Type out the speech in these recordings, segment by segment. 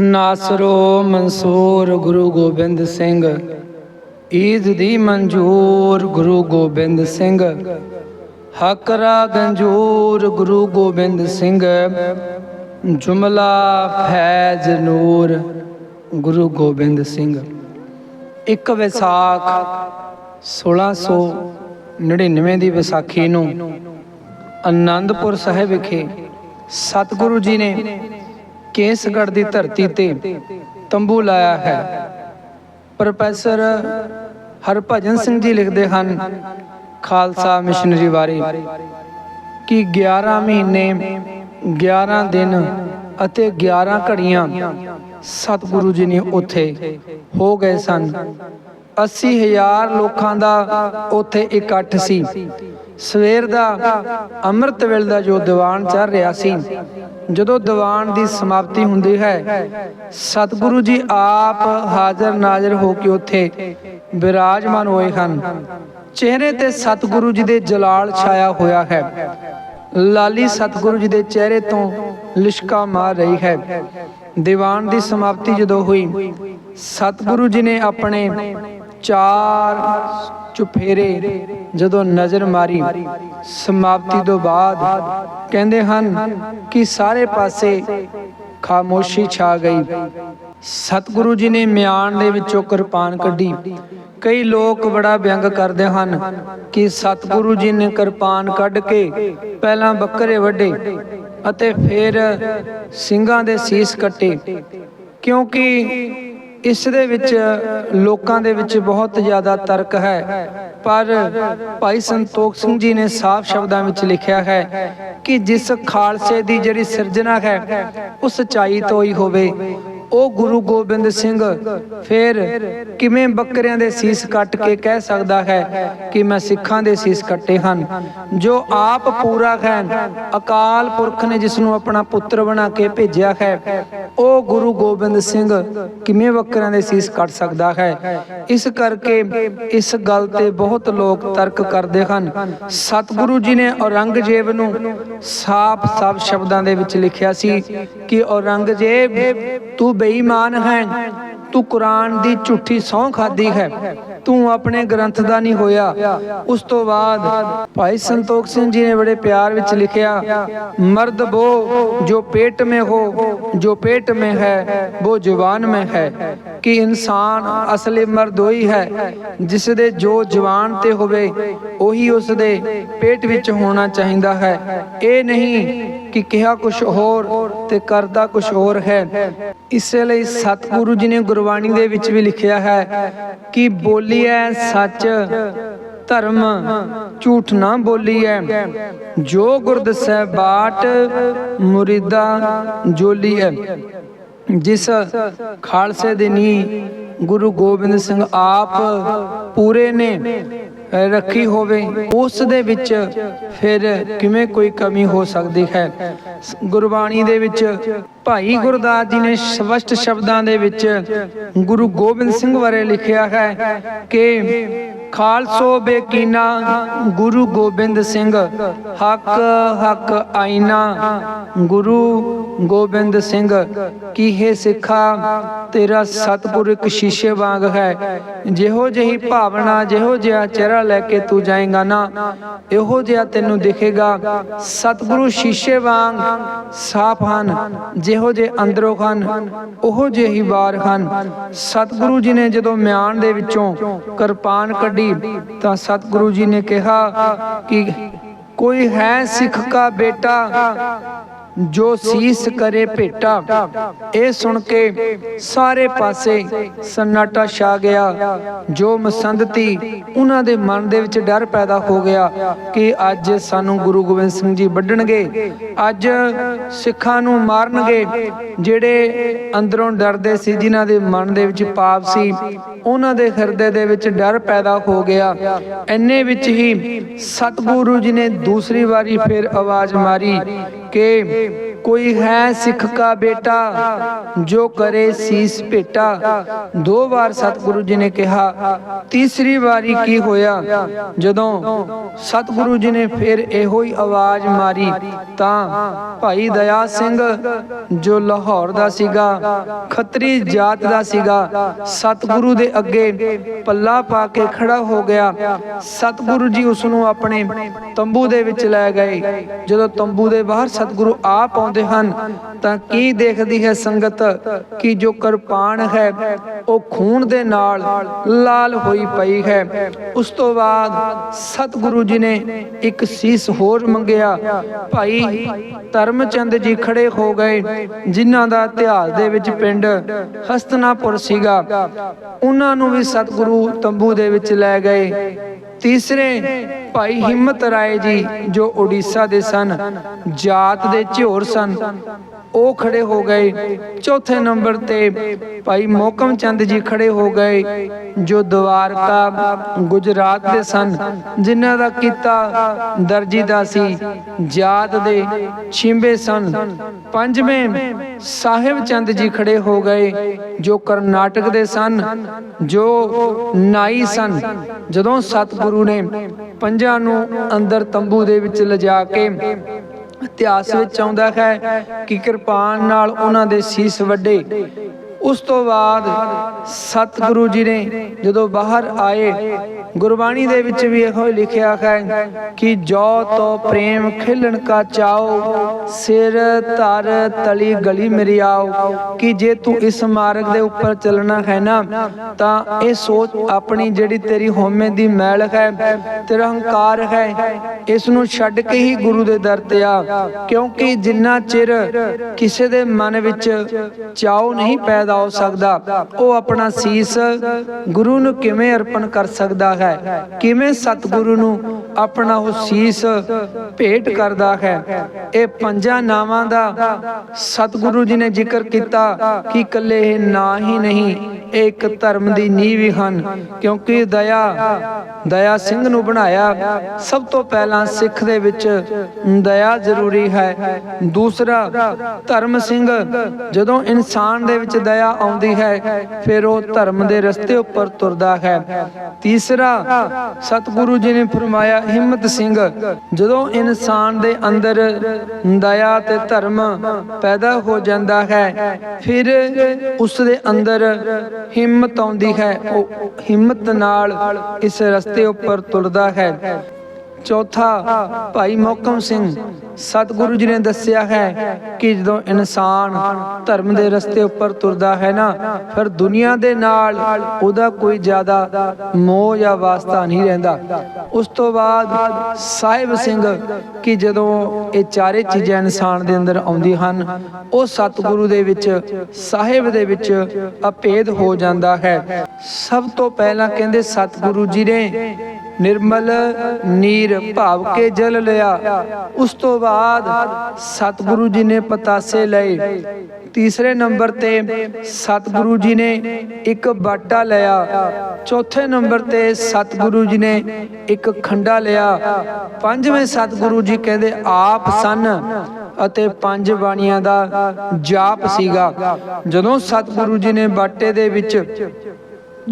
ਨਾਸਰੋ ਮਨਸੂਰ ਗੁਰੂ ਗੋਬਿੰਦ ਸਿੰਘ। ਈਦ ਦੀ ਮਨਜੂਰ ਗੁਰੂ ਗੋਬਿੰਦ ਸਿੰਘ। ਹਕਰਾ ਗੰਜੂਰ ਗੁਰੂ ਗੋਬਿੰਦ ਸਿੰਘ। ਜੁਮਲਾ ਫੈਜ਼ ਨੂਰ ਗੁਰੂ ਗੋਬਿੰਦ ਸਿੰਘ। ਇੱਕ ਵਿਸਾਖ 1699 ਦੀ ਵਿਸਾਖੀ ਨੂੰ ਆਨੰਦਪੁਰ ਸਾਹਿਬ ਵਿਖੇ ਸਤਿਗੁਰੂ ਜੀ ਨੇ ਕੇਸਗੜ ਦੀ ਧਰਤੀ ਤੇ ਤੰਬੂ ਲਾਇਆ ਹੈ। ਪ੍ਰੋਫੈਸਰ ਹਰਭਜਨ ਸਿੰਘ ਜੀ ਲਿਖਦੇ ਹਨ, ਖਾਲਸਾ ਮਿਸ਼ਨਰੀ ਬਾਰੇ ਕਿ 11 ਮਹੀਨੇ 11 ਦਿਨ ਅਤੇ 11 ਘੜੀਆਂ ਸਤਿਗੁਰੂ ਜੀ ਨੇ ਉੱਥੇ ਹੋ ਗਏ ਸਨ। 80000 ਲੋਕਾਂ ਦਾ ਉੱਥੇ ਇਕੱਠ ਸੀ। ਸਵੇਰ ਦਾ ਅੰਮ੍ਰਿਤ ਵੇਲੇ ਦਾ ਜੋ ਦੀਵਾਨ ਚੱਲ ਰਿਹਾ ਸੀ, ਜਦੋਂ ਦੀਵਾਨ ਦੀ ਸਮਾਪਤੀ ਹੁੰਦੀ ਹੈ, ਸਤਿਗੁਰੂ ਜੀ ਆਪ ਹਾਜ਼ਰ ਨਾਜ਼ਰ ਹੋ ਕੇ ਉੱਥੇ ਵਿਰਾਜਮਾਨ ਹੋਏ ਹਨ। ਚਿਹਰੇ ਤੇ ਸਤਿਗੁਰੂ ਜੀ ਦੇ ਜਲਾਲ ਛਾਇਆ ਹੋਇਆ ਹੈ। ਲਾਲੀ ਸਤਿਗੁਰੂ ਜੀ ਦੇ ਚਿਹਰੇ ਤੋਂ ਲਿਸ਼ਕਾ ਮਾਰ ਰਹੀ ਹੈ। ਦੀਵਾਨ ਦੀ ਸਮਾਪਤੀ ਜਦੋਂ ਹੋਈ, ਸਤਿਗੁਰੂ ਜੀ ਨੇ ਆਪਣੇ ਚਾਰ ਚੁਫੇਰੇ ਜਦੋਂ ਨਜ਼ਰ ਮਾਰੀ। ਸਮਾਪਤੀ ਤੋਂ ਬਾਅਦ ਕਹਿੰਦੇ ਹਨ ਕਿ ਸਾਰੇ ਪਾਸੇ ਖਾਮੋਸ਼ੀ ਛਾ ਗਈ। ਸਤਿਗੁਰੂ ਜੀ ਨੇ ਮਿਆਨ ਦੇ ਵਿੱਚੋਂ ਕਿਰਪਾਨ ਕੱਢੀ। ਕਈ ਲੋਕ ਬੜਾ ਵਿਅੰਗ ਕਰਦੇ ਹਨ ਕਿ ਸਤਿਗੁਰੂ ਜੀ ਨੇ ਕਿਰਪਾਨ ਕੱਢ ਕੇ ਪਹਿਲਾਂ ਬੱਕਰੇ ਵੱਢੇ ਅਤੇ ਫਿਰ ਸਿੰਘਾਂ ਦੇ ਸੀਸ ਕੱਟੇ। ਕਿਉਂਕਿ ਇਸ ਦੇ ਵਿੱਚ ਲੋਕਾਂ ਦੇ ਵਿੱਚ ਬਹੁਤ ਜ਼ਿਆਦਾ ਤਰਕ ਹੈ। ਪਰ ਭਾਈ ਸੰਤੋਖ ਸਿੰਘ ਜੀ ਨੇ ਸਾਫ਼ ਸ਼ਬਦਾਂ ਵਿੱਚ ਲਿਖਿਆ ਹੈ ਕਿ ਜਿਸ ਖਾਲਸੇ ਦੀ ਜਿਹੜੀ ਸਿਰਜਣਾ ਹੈ, ਉਹ ਸਚਾਈ ਤੋਂ ਹੀ ਹੋਵੇ। ਉਹ ਗੁਰੂ ਗੋਬਿੰਦ ਸਿੰਘ ਫਿਰ ਕਿਵੇਂ ਬੱਕਰਿਆਂ ਦੇ ਸੀਸ ਕੱਟ ਕੇ ਕਹਿ ਸਕਦਾ ਹੈ ਕਿ ਮੈਂ ਸਿੱਖਾਂ ਦੇ ਸੀਸ ਕੱਟੇ ਹਨ? ਜੋ ਆਪ ਪੂਰਾ ਹੈ ਅਕਾਲ ਪੁਰਖ ਨੇ ਜਿਸ ਨੂੰ ਆਪਣਾ ਪੁੱਤਰ ਬਣਾ ਕੇ ਭੇਜਿਆ ਹੈ, ਉਹ ਗੁਰੂ ਗੋਬਿੰਦ ਸਿੰਘ ਕਿਵੇਂ ਬੱਕਰਿਆਂ ਦੇ ਸੀਸ ਕੱਟ ਸਕਦਾ ਹੈ? ਇਸ ਕਰਕੇ ਇਸ ਗੱਲ ਤੇ ਬਹੁਤ ਲੋਕ ਤਰਕ ਕਰਦੇ ਹਨ। ਸਤਿਗੁਰੂ ਜੀ ਨੇ ਔਰੰਗਜ਼ੇਬ ਨੂੰ ਸਾਫ਼-ਸਾਫ਼ ਸ਼ਬਦਾਂ ਦੇ ਵਿੱਚ ਲਿਖਿਆ ਸੀ ਕਿ ਔਰੰਗਜ਼ੇਬ, ਤੂੰ ਬੇਈਮਾਨ ਹੈ। ਤੂੰ ਕੁਰਾਨ ਦੀ ਝੂਠੀ ਸੌਂ ਖਾਦੀ ਹੈ। ਤੂੰ ਆਪਣੇ ਗ੍ਰੰਥ ਦਾ ਨਹੀਂ ਹੋਇਆ। ਉਸ ਤੋਂ ਬਾਅਦ ਭਾਈ ਸੰਤੋਖ ਸਿੰਘ ਜੀ ਨੇ ਬੜੇ ਪਿਆਰ ਵਿੱਚ ਲਿਖਿਆ, ਮਰਦ ਬੋ, ਜੋ ਪੇਟ ਮੇ ਹੋ, ਜੋ ਪੇਟ ਮੇ ਹੈ, ਬੋ ਜਵਾਨ ਮੇ ਹੈ। ਕਿ ਇਨਸਾਨ ਅਸਲੇ ਮਰਦ ਹੋਈ ਹੈ ਜਿਸ ਦੇ ਜੋ ਜਵਾਨ ਤੇ ਹੋਵੇ, ਉਹੀ ਉਸ ਦੇ ਪੇਟ ਵਿੱਚ ਹੋਣਾ ਚਾਹੀਦਾ ਹੈ। ਇਹ ਨਹੀਂ ਕਿ ਕਿਹਾ ਕੁਝ ਹੋਰ ਤੇ ਕਰਦਾ ਕੁਝ ਹੋਰ ਹੈ। ਇਸੇ ਲਈ ਸਤਿਗੁਰੂ ਜੀ ਨੇ ਗੁਰਬਾਣੀ ਦੇ ਵਿੱਚ ਵੀ ਲਿਖਿਆ ਹੈ ਕਿ ਬੋਲੀਐ ਸੱਚ, ਧਰਮ ਝੂਠ ਨਾ ਬੋਲੀਐ ਜੋ ਗੁਰਦ ਸਹਿ ਬਾਟ, ਮੁਰੀਦਾ ਜੋਲੀਐ ਜਿਸ ਖਾਲਸੇ ਦੇ ਨੀ ਗੁਰੂ ਗੋਬਿੰਦ ਸਿੰਘ ਆਪ ਪੂਰੇ ਨੇ ਰੱਖੀ ਹੋਵੇ ਉਸ ਦੇ ਵਿੱਚ ਫਿਰ ਕਿਵੇਂ ਕੋਈ ਕਮੀ ਹੋ ਸਕਦੀ ਹੈ? ਗੁਰਬਾਣੀ ਦੇ ਵਿੱਚ ਭਾਈ ਗੁਰਦਾਸ ਜੀ ਨੇ ਸਪਸ਼ਟ ਸ਼ਬਦਾਂ ਦੇ ਵਿੱਚ ਗੁਰੂ ਗੋਬਿੰਦ ਸਿੰਘ ਬਾਰੇ ਲਿਖਿਆ ਹੈ ਕਿ ਖਾਲਸੋ ਬੇਕੀਨਾ ਗੁਰੂ ਗੋਬਿੰਦ ਸਿੰਘ, ਹੱਕ ਹੱਕ ਆਇਨਾ ਗੁਰੂ ਗੋਬਿੰਦ ਸਿੰਘ ਕੀ ਹੈ ਸਿੱਖਾ ਤੇਰਾ ਸਤਿਗੁਰ ਇੱਕ ਸ਼ੀਸ਼ੇ ਵਾਂਗ ਹੈ। ਜਿਹੋ ਜਿਹੀ ਭਾਵਨਾ, ਜਿਹੋ ਜਿਹਾ ਚਿਹਰਾ ਲੈ ਕੇ ਤੂੰ ਜਾਏਗਾ ਨਾ, ਇਹੋ ਜਿਹਾ ਤੈਨੂੰ ਦਿਖੇਗਾ। ਸਤਿਗੁਰੂ ਸ਼ੀਸ਼ੇ ਵਾਂਗ ਸਾਫ਼ ਹਨ ਜਿਹੋ ਜੇ ਅੰਦਰੋਂ ਹਨ ਉਹੋ ਜਿਹੇ ਹੀ ਬਾਹਰ ਹਨ ਸਤਿਗੁਰੂ ਜੀ ਨੇ ਜਦੋਂ ਮਿਆਨ ਦੇ ਵਿੱਚੋਂ ਕਿਰਪਾਨ ਕੱਢੀ, ਤਾਂ ਸਤਿਗੁਰੂ ਜੀ ਨੇ ਕਿਹਾ ਕਿ ਕੋਈ ਹੈ ਸਿੱਖ ਕਾ ਬੇਟਾ ਜੋ ਸੀਸ ਕਰੇ ਭੇਟਾ, ਇਹ ਸੁਣ ਕੇ ਸਾਰੇ ਪਾਸੇ ਸੰਨਾਟਾ ਛਾ ਗਿਆ, ਜੋ ਮਸੰਦਤੀ ਉਹਨਾਂ ਦੇ ਮਨ ਦੇ ਵਿੱਚ ਡਰ ਪੈਦਾ ਹੋ ਗਿਆ ਕਿ ਅੱਜ ਸਾਨੂੰ ਗੁਰੂ ਗੋਬਿੰਦ ਸਿੰਘ ਜੀ ਵੱਢਣਗੇ, ਅੱਜ ਸਿੱਖਾਂ ਨੂੰ ਮਾਰਨਗੇ, ਜਿਹੜੇ ਅੰਦਰੋਂ ਡਰਦੇ ਸੀ, ਜਿਨ੍ਹਾਂ ਦੇ ਮਨ ਦੇ ਵਿੱਚ ਪਾਪ ਸੀ, ਉਹਨਾਂ ਦੇ ਹਿਰਦੇ ਦੇ ਵਿੱਚ ਡਰ ਪੈਦਾ ਹੋ ਗਿਆ। ਐਨੇ ਵਿੱਚ ਹੀ ਸਤਿਗੁਰੂ ਜੀ ਨੇ ਦੂਸਰੀ ਵਾਰੀ ਫਿਰ ਆਵਾਜ਼ ਮਾਰੀ ਕਿ ਕੋਈ ਹੈ ਸਿੱਖ ਕਾ ਬੇਟਾ ਜੋ ਕਰੇ ਸੀਸ ਭੇਟਾ। ਦੋ ਵਾਰ ਸਤਿਗੁਰੂ ਜੀ ਨੇ ਕਿਹਾ, ਤੀਸਰੀ ਵਾਰੀ ਕੀ ਹੋਇਆ? ਜਦੋਂ ਸਤਿਗੁਰੂ ਜੀ ਨੇ ਫਿਰ ਇਹੋ ਹੀ ਆਵਾਜ਼ ਮਾਰੀ, ਤਾਂ ਭਾਈ ਦਇਆ ਸਿੰਘ ਜੋ ਲਾਹੌਰ ਦਾ ਸੀਗਾ, ਖੱਤਰੀ ਜਾਤ ਦਾ ਸੀਗਾ, ਸਤਿਗੁਰੂ ਦੇ ਅੱਗੇ ਪੱਲਾ ਪਾ ਕੇ ਖੜਾ ਹੋ ਗਿਆ। ਸਤਿਗੁਰੂ ਜੀ ਉਸ ਨੂੰ ਆਪਣੇ ਤੰਬੂ ਦੇ ਵਿੱਚ ਲੈ ਗਏ। ਜਦੋਂ ਤੰਬੂ ਦੇ ਬਾਹਰ ਸਤਿਗੁਰੂ ਆਪ ਆਉਂਦੇ ਹਨ, ਤਾਂ ਕੀ ਦੇਖਦੀ ਹੈ ਸੰਗਤ ਕਿ ਜੋ ਕਿਰਪਾਨ ਹੈ, ਉਹ ਖੂਨ ਦੇ ਨਾਲ ਲਾਲ ਹੋਈ ਪਈ ਹੈ। ਉਸ ਤੋਂ ਬਾਅਦ ਸਤਿਗੁਰੂ ਜੀ ਨੇ ਇੱਕ ਸੀਸ ਹੋਰ ਮੰਗਿਆ, ਭਾਈ, ਧਰਮਚੰਦ ਜੀ ਖੜੇ ਹੋ ਗਏ, ਜਿਨ੍ਹਾਂ ਦਾ ਇਤਿਹਾਸ ਦੇ ਵਿੱਚ ਪਿੰਡ ਹਸਤਨਾਪੁਰ ਸੀਗਾ। ਉਹਨਾਂ ਨੂੰ ਵੀ ਸਤਿਗੁਰੂ ਤੰਬੂ ਦੇ ਵਿੱਚ ਲੈ ਗਏ। ਤੀਸਰੇ ਭਾਈ ਹਿੰਮਤ ਰਾਏ ਜੀ ਜੋ ਉੜੀਸਾ ਦੇ ਸਨ ਜਾਤ ਦੇ ਝਿਓਰ ਸਨ। ਉਹ ਖੜੇ ਹੋ ਗਏ। ਚੌਥੇ ਨੰਬਰ ਤੇ ਭਾਈ ਮੋਕਮ ਚੰਦ ਜੀ ਖੜੇ ਹੋ ਗਏ, ਜੋ ਦਵਾਰਕਾ ਗੁਜਰਾਤ ਦੇ ਸਨ, ਜਿਨ੍ਹਾਂ ਦਾ ਕੀਤਾ ਦਰਜੀ ਦਾ ਸੀ। ਜਾਤ ਦੇ ਛਿੰਬੇ ਸਨ। ਪੰਜਵੇਂ ਸਾਹਿਬ ਚੰਦ ਜੀ ਖੜੇ ਹੋ ਗਏ, ਜੋ ਕਰਨਾਟਕ ਦੇ ਸਨ, ਜੋ ਨਾਈ ਸਨ। ਜਦੋਂ ਸਤਿਗੁਰੂ ਨੇ ਪੰਜਾਂ ਨੂੰ ਅੰਦਰ ਤੰਬੂ ਦੇ ਵਿੱਚ ਲਿਜਾ ਕੇ ਇਤਿਹਾਸ ਵਿੱਚ ਆਉਂਦਾ ਹੈ ਕਿ ਕਿਰਪਾਨ ਨਾਲ ਉਹਨਾਂ ਦੇ ਸੀਸ ਵੱਡੇ। ਉਸ ਤੋਂ ਬਾਅਦ ਸਤਿਗੁਰੂ ਜੀ ਨੇ ਜਦੋਂ ਬਾਹਰ ਆਏ ਗੁਰਬਾਣੀ ਦੇ ਵਿੱਚ ਵੀ ਇਹੋ ਲਿਖਿਆ ਹੈ ਕਿ ਜੋ ਤੋ ਪ੍ਰੇਮ ਖਿਲਣ ਕਾ ਚਾਓ, ਸਿਰ ਧਰ ਤਲੀ ਗਲੀ ਮੇਰੀ ਆਓ। ਕਿ ਜੇ ਤੂੰ ਇਸ ਮਾਰਗ ਦੇ ਉੱਪਰ ਚੱਲਣਾ ਹੈ ਨਾ, ਤਾਂ ਇਹ ਸੋਚ ਆਪਣੀ ਜਿਹੜੀ ਤੇਰੀ ਹਉਮੈ ਦੀ ਮੈਲ ਹੈ, ਤੇਰਾ ਹੰਕਾਰ ਹੈ, ਇਸ ਨੂੰ ਛੱਡ ਕੇ ਹੀ ਗੁਰੂ ਦੇ ਦਰ ਤੇ ਆ। ਕਿਉਂਕਿ ਜਿੰਨਾ ਚਿਰ ਕਿਸੇ ਦੇ ਮਨ ਵਿੱਚ ਚਾਉ ਨਹੀਂ ਪੈਦਾ ਹੋ ਸਕਦਾ, ਉਹ ਆਪਣਾ ਸੀਸ ਗੁਰੂ ਨੂੰ ਕਿਵੇਂ ਅਰਪਣ ਕਰ ਸਕਦਾ ਹੈ। ਕਿਵੇਂ ਸਤਿਗੁਰੂ ਨੂੰ ਆਪਣਾ ਉਹ ਸੀਸ ਭੇਟ ਕਰਦਾ ਹੈ। ਇਹ ਪੰਜਾਂ ਨਾਵਾਂ ਦਾ ਸਤਿਗੁਰੂ ਜੀ ਨੇ ਜ਼ਿਕਰ ਕੀਤਾ ਕਿ ਇਕੱਲੇ ਇਹ ਨਾ ਹੀ ਨਹੀਂ, ਇਹ ਇੱਕ ਧਰਮ ਦੀ ਨੀਂਹ ਵੀ ਹਨ। ਕਿਉਂਕਿ ਦਇਆ ਦਇਆ ਸਿੰਘ ਨੂੰ ਬਣਾਇਆ ਸਭ ਤੋਂ ਪਹਿਲਾਂ ਸਿੱਖ ਦੇ ਵਿੱਚ ਦਇਆ ਜ਼ਰੂਰੀ ਹੈ। ਦੂਸਰਾ, ਧਰਮ ਸਿੰਘ ਜਦੋਂ ਇਨਸਾਨ ਦੇ ਵਿੱਚ ਦਇਆ ਆਉਂਦੀ ਹੈ, ਫਿਰ ਉਹ ਧਰਮ ਦੇ ਰਸਤੇ ਉੱਪਰ ਤੁਰਦਾ ਹੈ। ਤੀਸਰਾ ਸਤਿਗੁਰੂ ਜੀ ਨੇ ਫਰਮਾਇਆ, ਹਿੰਮਤ ਸਿੰਘ, ਜਦੋਂ ਇਨਸਾਨ ਦੇ ਅੰਦਰ ਦਇਆ ਤੇ ਧਰਮ ਪੈਦਾ ਹੋ ਜਾਂਦਾ ਹੈ, ਫਿਰ ਉਸ ਦੇ ਅੰਦਰ ਹਿੰਮਤ ਆਉਂਦੀ ਹੈ, ਉਹ ਹਿੰਮਤ ਨਾਲ ਇਸ ਰਸਤੇ ਉੱਪਰ ਤੁਰਦਾ ਹੈ। ਚੌਥਾ ਭਾਈ ਮੋਕਮ ਸਿੰਘ, ਸਤਿਗੁਰੂ ਜੀ ਨੇ ਦੱਸਿਆ ਹੈ ਕਿ ਜਦੋਂ ਇਨਸਾਨ ਧਰਮ ਦੇ ਰਸਤੇ ਉੱਪਰ ਤੁਰਦਾ ਹੈ ਨਾ, ਫਿਰ ਦੁਨੀਆ ਦੇ ਨਾਲ ਉਹਦਾ ਕੋਈ ਜ਼ਿਆਦਾ ਮੋਹ ਜਾਂ ਵਾਸਤਾ ਨਹੀਂ ਰਹਿੰਦਾ। ਉਸ ਤੋਂ ਬਾਅਦ ਸਾਹਿਬ ਸਿੰਘ ਕਿ ਜਦੋਂ ਇਹ ਚਾਰੇ ਚੀਜ਼ਾਂ ਇਨਸਾਨ ਦੇ ਅੰਦਰ ਆਉਂਦੀਆਂ ਹਨ, ਉਹ ਸਤਿਗੁਰੂ ਦੇ ਵਿੱਚ, ਸਾਹਿਬ ਦੇ ਵਿੱਚ ਅਭੇਦ ਹੋ ਜਾਂਦਾ ਹੈ। ਸਭ ਤੋਂ ਪਹਿਲਾਂ ਕਹਿੰਦੇ ਸਤਿਗੁਰੂ ਜੀ ਨੇ ਨਿਰਮਲ ਨੀਰ ਭਾਵ ਕੇ ਜਲ ਲਿਆ। ਉਸ ਤੋਂ ਬਾਅਦ ਸਤਿਗੁਰੂ ਜੀ ਨੇ ਪਤਾਸੇ ਲਏ। ਤੀਸਰੇ ਨੰਬਰ ਤੇ ਸਤਿਗੁਰੂ ਜੀ ਨੇ ਇੱਕ ਬਾਟਾ ਲਿਆ। ਚੌਥੇ ਨੰਬਰ ਤੇ ਸਤਿਗੁਰੂ ਜੀ ਨੇ ਇੱਕ ਖੰਡਾ ਲਿਆ। ਪੰਜਵੇਂ ਸਤਿਗੁਰੂ ਜੀ ਕਹਿੰਦੇ, ਆਪ ਸਨ ਅਤੇ ਪੰਜ ਬਾਣੀਆਂ ਦਾ ਜਾਪ ਸੀਗਾ। ਜਦੋਂ ਸਤਿਗੁਰੂ ਜੀ ਨੇ ਬਾਟੇ ਦੇ ਵਿੱਚ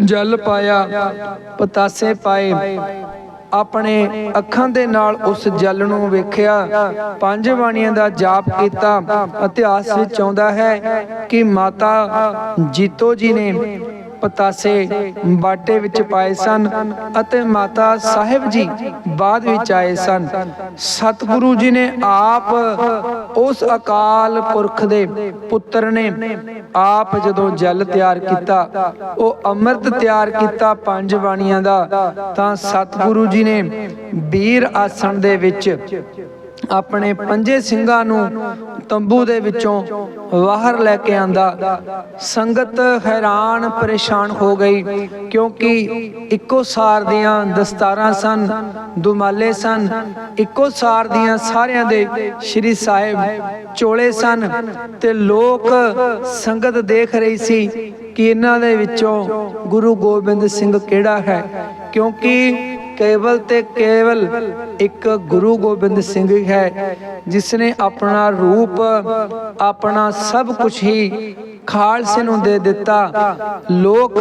ਜਲ ਪਾਇਆ, ਪਤਾਸੇ ਪਾਏ। ਆਪਣੇ ਅੱਖਾਂ ਦੇ ਨਾਲ ਉਸ ਜਲ ਨੂੰ ਵੇਖਿਆ। ਪੰਜ ਬਾਣੀਆਂ ਦਾ ਜਾਪ ਕੀਤਾ। ਇਤਿਹਾਸ ਵਿੱਚ ਆਉਂਦਾ ਹੈ ਕਿ ਮਾਤਾ ਜੀਤੋ ਜੀ ਨੇ ਪਤਾਸੇ ਬਾਟੇ ਵਿੱਚ ਪਾਏ ਸਨ ਅਤੇ ਮਾਤਾ ਸਾਹਿਬ ਜੀ ਬਾਅਦ ਵਿੱਚ ਆਏ ਸਨ। ਸਤਿਗੁਰੂ ਜੀ ਨੇ ਆਪ ਉਸ ਅਕਾਲ ਪੁਰਖ ਦੇ ਪੁੱਤਰ ਨੇ ਆਪ ਜਦੋਂ ਜਲ ਤਿਆਰ ਕੀਤਾ, ਉਹ ਅੰਮ੍ਰਿਤ ਤਿਆਰ ਕੀਤਾ ਪੰਜ ਬਾਣੀਆਂ ਦਾ, ਤਾਂ ਸਤਿਗੁਰੂ ਜੀ ਨੇ ਵੀਰ ਆਸਣ ਦੇ ਵਿੱਚ ਆਪਣੇ ਪੰਜੇ ਸਿੰਘਾਂ ਨੂੰ ਤੰਬੂ ਦੇ ਵਿੱਚੋਂ ਬਾਹਰ ਲੈ ਕੇ ਆਂਦਾ। ਸੰਗਤ ਹੈਰਾਨ ਪਰੇਸ਼ਾਨ ਹੋ ਗਈ, ਕਿਉਂਕਿ ਇੱਕੋ ਸਾਰ ਦੀਆਂ ਦਸਤਾਰਾਂ ਸਨ, ਦੁਮਾਲੇ ਸਨ, ਇੱਕੋ ਸਾਰ ਦੀਆਂ ਸਾਰਿਆਂ ਦੇ ਸ਼੍ਰੀ ਸਾਹਿਬ ਚੋਲੇ ਸਨ ਤੇ ਲੋਕ ਸੰਗਤ ਦੇਖ ਰਹੀ ਸੀ ਕਿ ਇਹਨਾਂ ਦੇ ਵਿੱਚੋਂ ਗੁਰੂ ਗੋਬਿੰਦ ਸਿੰਘ ਕਿਹੜਾ ਹੈ, ਕਿਉਂਕਿ ਕੇਵਲ ਤੇ ਕੇਵਲ ਇੱਕ ਗੁਰੂ ਗੋਬਿੰਦ ਸਿੰਘ ਹੈ ਜਿਸ ਨੇ ਆਪਣਾ ਰੂਪ, ਆਪਣਾ ਸਭ ਕੁਝ ਹੀ ਖਾਲਸੇ ਨੂੰ ਦੇ ਦਿੱਤਾ। ਲੋਕ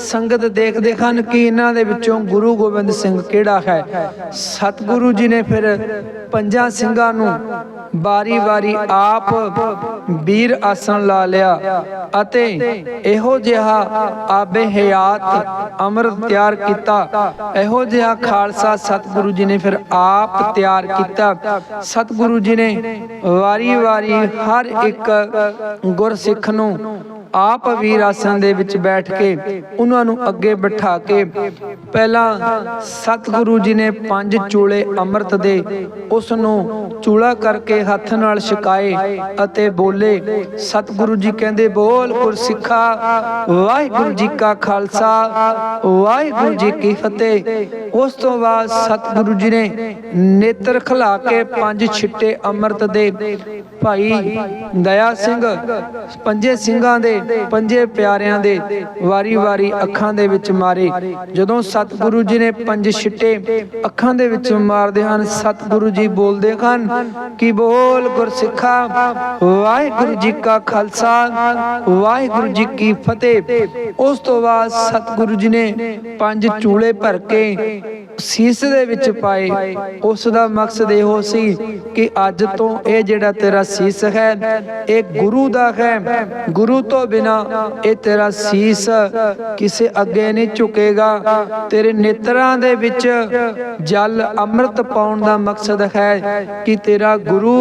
ਸੰਗਤ ਦੇਖਦੇ ਹਨ ਕਿ ਇਹਨਾਂ ਦੇ ਵਿੱਚੋਂ ਗੁਰੂ ਗੋਬਿੰਦ ਸਿੰਘ ਕਿਹੜਾ ਹੈ? ਸਤਿਗੁਰੂ ਜੀ ਨੇ ਫਿਰ ਪੰਜਾਂ ਸਿੰਘਾਂ ਨੂੰ ਬਾਰੀ-ਬਾਰੀ ਆਪ ਵੀਰ ਆਸਣ ਲਾ ਲਿਆ ਅਤੇ ਇਹੋ ਜਿਹਾ ਆਬੇ ਹਯਾਤ ਅੰਮ੍ਰਿਤ ਤਿਆਰ ਕੀਤਾ। ਇਹੋ ਜਿਹਾ ਖਾਲਸਾ ਸਤਿਗੁਰੂ ਜੀ ਨੇ ਫਿਰ ਆਪ ਤਿਆਰ ਕੀਤਾ। ਸਤਿਗੁਰੂ ਜੀ ਨੇ ਵਾਰੀ-ਵਾਰੀ ਹਰ ਇੱਕ ਗੁਰਸਿੱਖ ਨੂੰ ਆਪ ਵੀਰ ਆਸਣ ਦੇ ਵਿੱਚ ਬੈਠ ਕੇ ਉਹਨਾਂ ਨੂੰ ਅੱਗੇ ਬਿਠਾ ਕੇ ਪਹਿਲਾਂ ਸਤਿਗੁਰੂ ਜੀ ਨੇ ਪੰਜ ਚੂਲੇ ਅੰਮ੍ਰਿਤ ਦੇ ਉਸ ਨੂੰ ਚੂਲਾ ਕਰਕੇ ਹੱਥ ਨਾਲ ਛਕਾਏ ਅਤੇ ਬੋਲੇ, ਸਤਿਗੁਰੂ ਜੀ ਕਹਿੰਦੇ, ਬੋਲ ਗੁਰਸਿੱਖਾ ਵਾਹਿਗੁਰੂ ਜੀ ਕਾ ਖਾਲਸਾ, ਵਾਹਿਗੁਰੂ ਜੀ ਕੀ ਫਤਿਹ। ਉਸ ਤੋਂ ਬਾਅਦ ਸਤਿਗੁਰੂ ਜੀ ਨੇ ਨੇਤਰ ਖਲਾ ਕੇ ਪੰਜ ਛਿੱਟੇ ਅੰਮ੍ਰਿਤ ਦੇ। ਭਾਈ ਦਇਆ ਸਿੰਘ, ਪੰਜੇ ਸਿੰਘਾਂ ਦੇ ਪੰਜੇ ਪਿਆਰਿਆਂ ਦੇ ਵਾਰੀ-ਵਾਰੀ ਅੱਖਾਂ ਦੇ ਵਿੱਚ ਮਾਰੇ। ਜਦੋਂ ਸਤਿਗੁਰੂ ਜੀ ਨੇ ਪੰਜ ਛਿੱਟੇ ਅੱਖਾਂ ਦੇ ਵਿੱਚ ਮਾਰਦੇ ਹਨ, ਸਤਿਗੁਰੂ ਜੀ ਬੋਲਦੇ ਹਨ, ਕਿ ਬੋਲ ਗੁਰਸਿੱਖਾ? ਵਾਹਿਗੁਰੂ ਜੀ ਕਾ ਖਾਲਸਾ, ਵਾਹਿਗੁਰੂ ਜੀ ਕੀ ਫਤਿਹ। ਉਸ ਤੋਂ ਬਾਅਦ ਸਤਿਗੁਰੂ ਜੀ ਨੇ ਪੰਜ ਚੂਲੇ ਭਰ ਕੇ ਸੀਸ ਦੇ ਵਿੱਚ ਪਾਏ। ਉਸ ਦਾ ਮਕਸਦ ਇਹੋ ਸੀ ਕਿ ਅੱਜ ਤੋਂ ਇਹ ਜਿਹੜਾ ਤੇਰਾ ਸੀਸ ਹੈ, ਇਹ ਗੁਰੂ ਦਾ ਹੈ। ਗੁਰੂ ਤੋਂ ਬਿਨਾ ਇਹ ਤੇਰਾ ਸੀਸ ਕਿਸੇ ਅੱਗੇ ਨਹੀਂ ਝੁਕੇਗਾ। ਤੇਰੇ ਨੇਤਰਾਂ ਦੇ ਵਿੱਚ ਜਲ ਅੰਮ੍ਰਿਤ ਪਾਉਣ ਦਾ ਮਕਸਦ ਹੈ ਕਿ ਤੇਰਾ ਗੁਰੂ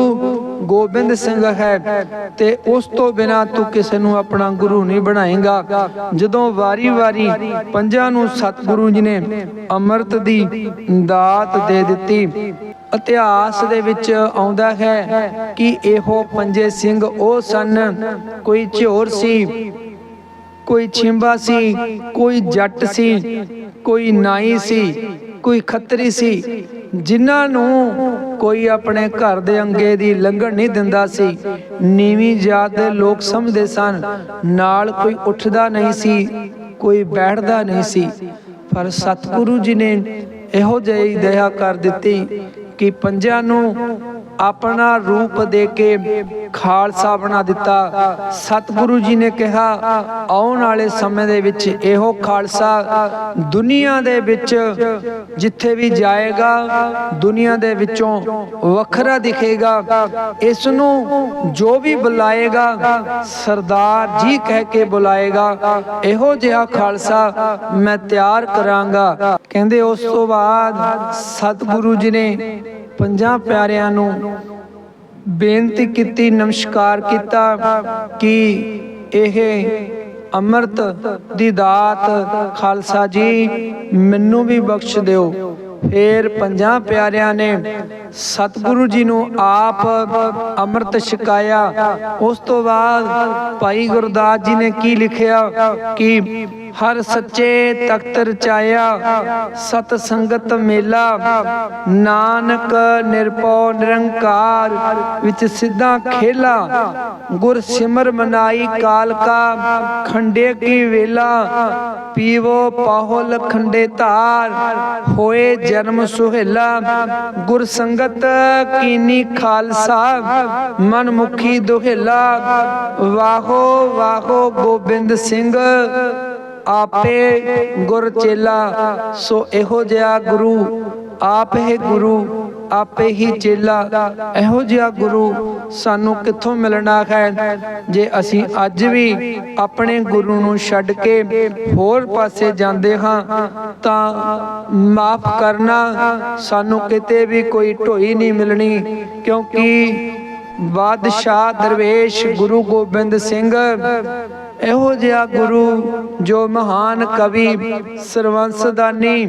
ਗੋਬਿੰਦ ਸਿੰਘ ਹੈ ਤੇ ਉਸ ਤੋਂ ਬਿਨਾ ਤੂੰ ਕਿਸੇ ਨੂੰ ਆਪਣਾ ਗੁਰੂ ਨਹੀਂ ਬਣਾਏਗਾ। ਜਦੋਂ ਵਾਰੀ-ਵਾਰੀ ਪੰਜਾਂ ਨੂੰ ਸਤਿਗੁਰੂ ਜੀ ਨੇ ਅੰਮ੍ਰਿਤ ਦੀ ਦਾਤ ਦੇ ਦਿੱਤੀ ਇਤਿਹਾਸ ਦੇ ਵਿੱਚ ਆਉਂਦਾ ਹੈ ਕਿ ਇਹੋ ਪੰਜੇ ਸਿੰਘ ਉਹ ਸਨ। ਕੋਈ ਝੋਰ ਸੀ, ਕੋਈ ਛਿੰਬਾ ਸੀ, ਕੋਈ ਜੱਟ ਸੀ, ਕੋਈ ਨਾਈ ਸੀ, ਕੋਈ ਖੱਤਰੀ ਸੀ। ਜਿਨ੍ਹਾਂ ਨੂੰ ਕੋਈ ਆਪਣੇ ਘਰ ਦੇ ਅੰਗੇ ਦੀ ਲੰਘਣ ਨਹੀਂ ਦਿੰਦਾ ਸੀ। ਨੀਵੀਂ ਜਾਤ ਦੇ ਲੋਕ ਸਮਝਦੇ ਸਨ, ਨਾਲ ਕੋਈ ਉੱਠਦਾ ਨਹੀਂ ਸੀ, ਕੋਈ ਬੈਠਦਾ ਨਹੀਂ ਸੀ। ਪਰ ਸਤਿਗੁਰੂ ਜੀ ਨੇ ਇਹੋ ਜਿਹੀ ਦਇਆ ਕਰ ਦਿੱਤੀ ਕਿ ਪੰਜਾਂ ਨੂੰ ਆਪਣਾ ਰੂਪ ਦੇ ਕੇ ਖਾਲਸਾ ਬਣਾ ਦਿੱਤਾ। ਸਤਿਗੁਰੂ ਜੀ ਨੇ ਕਿਹਾ, ਆਉਣ ਵਾਲੇ ਸਮੇਂ ਦੇ ਵਿੱਚ ਇਹੋ ਖਾਲਸਾ ਦੁਨੀਆ ਦੇ ਵਿੱਚ ਜਿੱਥੇ ਵੀ ਜਾਏਗਾ, ਦੁਨੀਆ ਦੇ ਵਿੱਚੋਂ ਵੱਖਰਾ ਦਿਖੇਗਾ। ਇਸ ਨੂੰ ਜੋ ਵੀ ਬੁਲਾਏਗਾ, ਸਰਦਾਰ ਜੀ ਕਹਿ ਕੇ ਬੁਲਾਏਗਾ, ਇਹੋ ਜਿਹਾ ਖਾਲਸਾ ਮੈਂ ਤਿਆਰ ਕਰਾਂਗਾ। ਕਹਿੰਦੇ ਉਸ ਤੋਂ ਬਾਅਦ ਸਤਿਗੁਰੂ ਜੀ ਨੇ ਪੰਜਾਂ ਪਿਆਰਿਆਂ ਨੂੰ ਬੇਨਤੀ ਕੀਤੀ, ਨਮਸਕਾਰ ਕੀਤਾ ਕਿ ਇਹ ਅੰਮ੍ਰਿਤ ਦੀ ਦਾਤ ਖਾਲਸਾ ਜੀ ਮੈਨੂੰ ਵੀ ਬਖਸ਼ ਦਿਓ। ਫੇਰ ਪੰਜਾਂ ਪਿਆਰਿਆਂ ਨੇ ਸਤਿਗੁਰੂ ਜੀ ਨੂੰ ਆਪ ਅੰਮ੍ਰਿਤ ਛਕਾਇਆ। ਉਸ ਤੋਂ ਬਾਅਦ ਭਾਈ ਗੁਰਦਾਸ ਜੀ ਨੇ ਕੀ ਲਿਖਿਆ? ਕਿ ਹਰ ਸੱਚੇ ਤਖਤ ਰਚਾਇਆ, ਸਤ ਸੰਗਤ ਮੇਲਾ, ਨਾਨਕ ਨਿਰਪਉ ਨਿਰੰਕਾਰ ਵਿੱਚ ਸਿੱਧਾ ਖੇਲਾ, ਗੁਰ ਸਿਮਰ ਮਨਾਈ ਕਾਲ ਕਾ ਖੰਡੇ ਕੀ ਵੇਲਾ, ਪੀਵੋ ਪਾਹੁਲ ਖੰਡੇ ਧਾਰ, ਹੋਏ ਜਨਮ ਸੁਹੇਲਾ, ਗੁਰ ਸੰਗਤ ਕੀਨੀ ਖਾਲਸਾ ਮਨ ਮੁਖੀ ਦੁਹੇਲਾ। ਵਾਹੋ ਵਾਹੋ ਗੋਬਿੰਦ ਸਿੰਘ, ਆਪੇ ਗੁਰ ਚੇਲਾ, ਸੋ ਇਹੋ ਜਿਹਾ ਗੁਰੂ, ਆਪ ਹੈ ਗੁਰੂ। ਆਪੇ ਹੀ ਚੇਲਾ। ਇਹੋ ਜਿਹਾ ਗੁਰੂ ਸਾਨੂੰ ਕਿੱਥੋਂ ਮਿਲਣਾ ਹੈ? ਜੇ ਅਸੀਂ ਅੱਜ ਵੀ ਆਪਣੇ ਗੁਰੂ ਨੂੰ ਛੱਡ ਕੇ ਹੋਰ ਪਾਸੇ ਜਾਂਦੇ ਹਾਂ, ਤਾਂ ਮਾਫ ਕਰਨਾ ਸਾਨੂੰ ਕਿਤੇ ਵੀ ਕੋਈ ਢੋਈ ਨਹੀਂ ਮਿਲਣੀ, ਕਿਉਂਕਿ ਬਾਦਸ਼ਾਹ ਦਰਵੇਸ਼ ਗੁਰੂ ਗੋਬਿੰਦ ਸਿੰਘ ਇਹੋ ਜਿਹਾ ਗੁਰੂ ਜੋ ਮਹਾਨ ਕਵੀ ਸਰਵੰਸਦਾਨੀ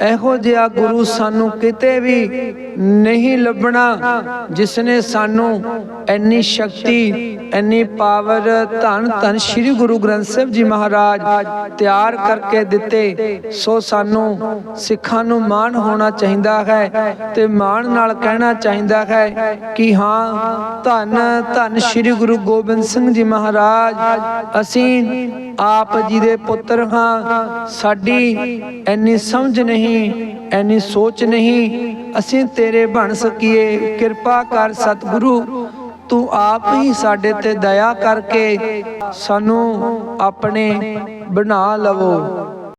ਇਹੋ ਜਿਹਾ ਗੁਰੂ ਸਾਨੂੰ ਕਿਤੇ ਵੀ ਨਹੀਂ ਲੱਭਣਾ ਜਿਸ ਨੇ ਸਾਨੂੰ ਇੰਨੀ ਸ਼ਕਤੀ, ਇੰਨੀ ਪਾਵਰ, ਧੰਨ ਧੰਨ ਸ੍ਰੀ ਗੁਰੂ ਗ੍ਰੰਥ ਸਾਹਿਬ ਜੀ ਮਹਾਰਾਜ ਤਿਆਰ ਕਰਕੇ ਦਿੱਤੇ, ਸੋ ਸਾਨੂੰ ਸਿੱਖਾਂ ਨੂੰ ਮਾਣ ਹੋਣਾ ਚਾਹੀਦਾ ਹੈ ਤੇ ਮਾਣ ਨਾਲ ਕਹਿਣਾ ਚਾਹੀਦਾ ਹੈ ਕਿ ਹਾਂ, ਧੰਨ ਧੰਨ ਸ੍ਰੀ ਗੁਰੂ ਗੋਬਿੰਦ ਸਿੰਘ ਜੀ ਮਹਾਰਾਜ, ਅਸੀਂ ਆਪ ਜੀ ਦੇ ਪੁੱਤਰ ਹਾਂ। ਸਾਡੀ ਐਨੀ ਸਮਝ ਨਹੀਂ ਐਨੀ ਸੋਚ ਨਹੀਂ। ਅਸੀਂ ਤੇਰੇ ਬਣ ਸਕੀਏ। ਕਿਰਪਾ ਕਰ ਸਤਿਗੁਰੂ, ਤੂੰ ਆਪ ਹੀ ਸਾਡੇ ਤੇ ਦਇਆ ਕਰਕੇ ਸਾਨੂੰ ਆਪਣੇ ਬਣਾ ਲਵੋ।